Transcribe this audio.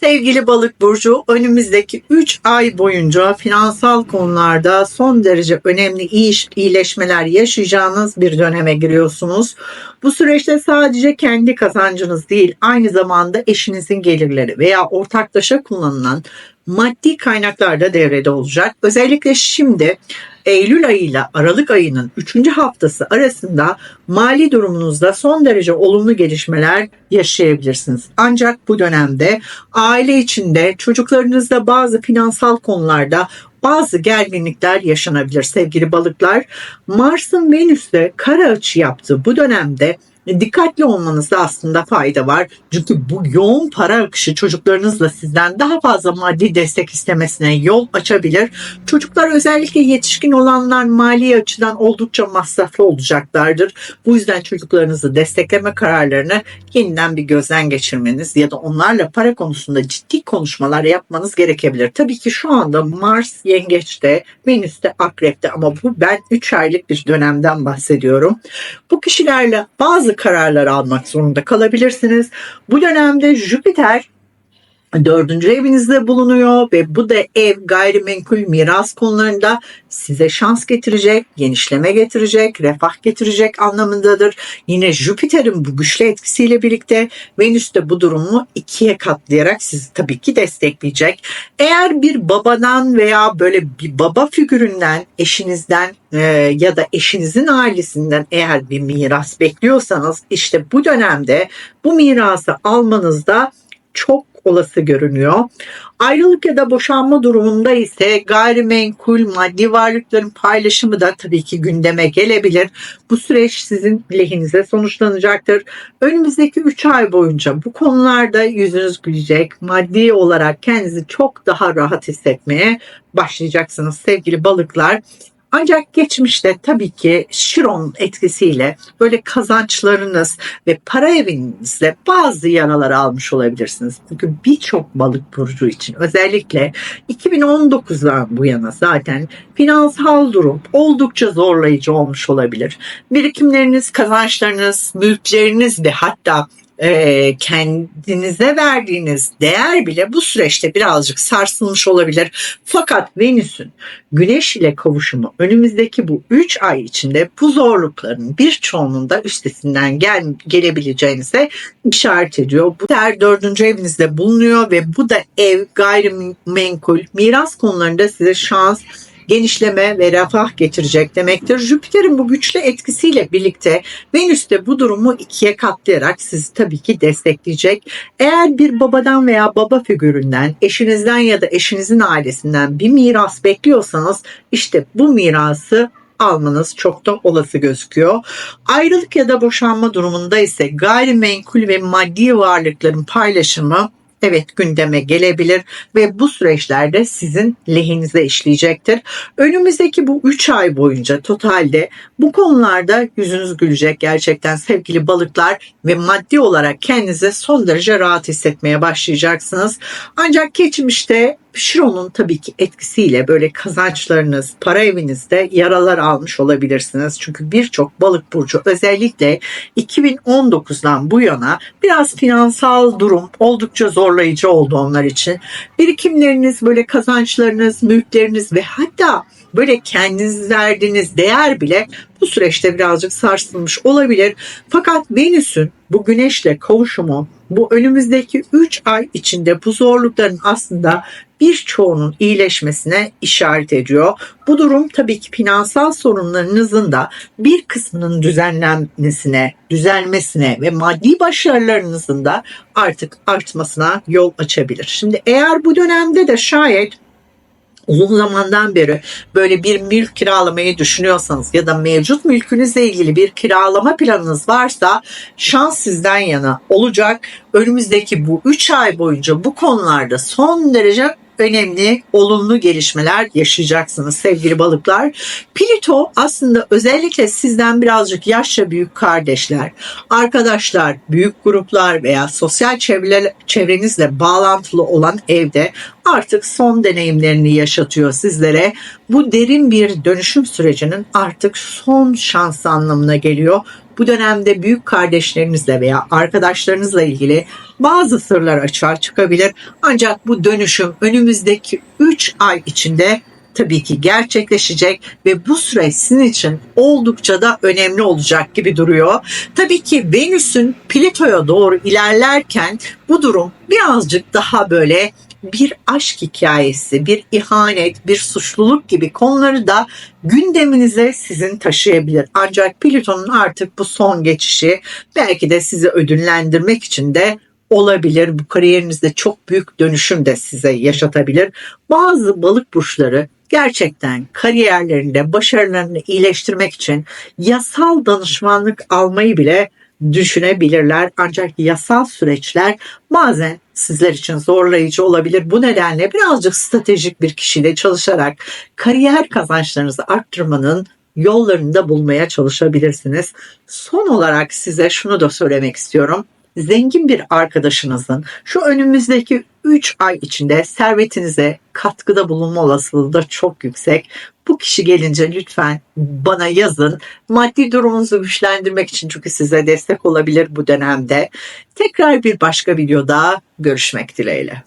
Sevgili balık burcu önümüzdeki 3 ay boyunca finansal konularda son derece önemli iyiş, iyileşmeler yaşayacağınız bir döneme giriyorsunuz. Bu süreçte sadece kendi kazancınız değil aynı zamanda eşinizin gelirleri veya ortaklaşa kullanılan maddi kaynaklar da devrede olacak. Özellikle şimdi Eylül ayıyla Aralık ayının 3. haftası arasında mali durumunuzda son derece olumlu gelişmeler yaşayabilirsiniz. Ancak bu dönemde aile içinde çocuklarınızda bazı finansal konularda bazı gerginlikler yaşanabilir sevgili balıklar. Mars'ın Venüs'te kara açı yaptığı bu dönemde dikkatli olmanızda aslında fayda var. Çünkü bu yoğun para akışı çocuklarınızla sizden daha fazla maddi destek istemesine yol açabilir. Çocuklar özellikle yetişkin olanlar mali açıdan oldukça masraflı olacaklardır. Bu yüzden çocuklarınızı destekleme kararlarını yeniden bir gözden geçirmeniz ya da onlarla para konusunda ciddi konuşmalar yapmanız gerekebilir. Tabii ki şu anda Mars yengeçte, Venüs de akrepte ama bu ben 3 aylık bir dönemden bahsediyorum. Bu kişilerle bazı kararlar almak zorunda kalabilirsiniz. Bu dönemde Jüpiter dördüncü evinizde bulunuyor ve bu da ev gayrimenkul miras konularında size şans getirecek, genişleme getirecek, refah getirecek anlamındadır. Yine Jüpiter'in bu güçlü etkisiyle birlikte Venüs de bu durumu ikiye katlayarak sizi tabii ki destekleyecek. Eğer bir babadan veya böyle bir baba figüründen, eşinizden e, ya da eşinizin ailesinden eğer bir miras bekliyorsanız işte bu dönemde bu mirası almanızda çok olası görünüyor. Ayrılık ya da boşanma durumunda ise gayrimenkul maddi varlıkların paylaşımı da tabii ki gündeme gelebilir. Bu süreç sizin lehinize sonuçlanacaktır. Önümüzdeki 3 ay boyunca bu konularda yüzünüz gülecek. Maddi olarak kendinizi çok daha rahat hissetmeye başlayacaksınız sevgili balıklar. Ancak geçmişte tabii ki Şiron etkisiyle böyle kazançlarınız ve para evinizde bazı yaralar almış olabilirsiniz. Çünkü birçok balık burcu için özellikle 2019'dan bu yana zaten finansal durum oldukça zorlayıcı olmuş olabilir. Birikimleriniz, kazançlarınız, mülkleriniz ve hatta e, kendinize verdiğiniz değer bile bu süreçte birazcık sarsılmış olabilir. Fakat Venüs'ün Güneş ile kavuşumu önümüzdeki bu 3 ay içinde bu zorlukların birçoğunun da üstesinden gel, gelebileceğinize işaret ediyor. Bu der dördüncü evinizde bulunuyor ve bu da ev, gayrimenkul, miras konularında size şans, genişleme ve refah getirecek demektir. Jüpiter'in bu güçlü etkisiyle birlikte Venüs de bu durumu ikiye katlayarak sizi tabii ki destekleyecek. Eğer bir babadan veya baba figüründen, eşinizden ya da eşinizin ailesinden bir miras bekliyorsanız işte bu mirası almanız çok da olası gözüküyor. Ayrılık ya da boşanma durumunda ise gayrimenkul ve maddi varlıkların paylaşımı evet gündeme gelebilir ve bu süreçlerde sizin lehinize işleyecektir. Önümüzdeki bu 3 ay boyunca totalde bu konularda yüzünüz gülecek gerçekten sevgili balıklar ve maddi olarak kendinize son derece rahat hissetmeye başlayacaksınız. Ancak geçmişte Şiron'un tabii ki etkisiyle böyle kazançlarınız, para evinizde yaralar almış olabilirsiniz. Çünkü birçok balık burcu özellikle 2019'dan bu yana biraz finansal durum oldukça zorlayıcı oldu onlar için. Birikimleriniz, böyle kazançlarınız, mülkleriniz ve hatta böyle kendiniz verdiğiniz değer bile bu süreçte birazcık sarsılmış olabilir. Fakat Venüs'ün bu güneşle kavuşumu bu önümüzdeki 3 ay içinde bu zorlukların aslında birçoğunun iyileşmesine işaret ediyor. Bu durum tabii ki finansal sorunlarınızın da bir kısmının düzenlenmesine, düzelmesine ve maddi başarılarınızın da artık artmasına yol açabilir. Şimdi eğer bu dönemde de şayet uzun zamandan beri böyle bir mülk kiralamayı düşünüyorsanız ya da mevcut mülkünüzle ilgili bir kiralama planınız varsa şans sizden yana olacak. Önümüzdeki bu 3 ay boyunca bu konularda son derece önemli olumlu gelişmeler yaşayacaksınız sevgili balıklar. Plüto aslında özellikle sizden birazcık yaşça büyük kardeşler, arkadaşlar, büyük gruplar veya sosyal çevreler, çevrenizle bağlantılı olan evde artık son deneyimlerini yaşatıyor sizlere. Bu derin bir dönüşüm sürecinin artık son şansı anlamına geliyor. Bu dönemde büyük kardeşlerinizle veya arkadaşlarınızla ilgili bazı sırlar açığa çıkabilir. Ancak bu dönüşüm önümüzdeki 3 ay içinde tabii ki gerçekleşecek ve bu süreç sizin için oldukça da önemli olacak gibi duruyor. Tabii ki Venüs'ün Plüto'ya doğru ilerlerken bu durum birazcık daha böyle bir aşk hikayesi, bir ihanet, bir suçluluk gibi konuları da gündeminize sizin taşıyabilir. Ancak Plüton'un artık bu son geçişi belki de sizi ödüllendirmek için de olabilir. Bu kariyerinizde çok büyük dönüşüm de size yaşatabilir. Bazı balık burçları gerçekten kariyerlerinde başarılarını iyileştirmek için yasal danışmanlık almayı bile düşünebilirler. Ancak yasal süreçler bazen sizler için zorlayıcı olabilir. Bu nedenle birazcık stratejik bir kişiyle çalışarak kariyer kazançlarınızı arttırmanın yollarını da bulmaya çalışabilirsiniz. Son olarak size şunu da söylemek istiyorum. Zengin bir arkadaşınızın şu önümüzdeki 3 ay içinde servetinize katkıda bulunma olasılığı da çok yüksek. Bu kişi gelince lütfen bana yazın. Maddi durumunuzu güçlendirmek için çünkü size destek olabilir bu dönemde. Tekrar bir başka videoda görüşmek dileğiyle.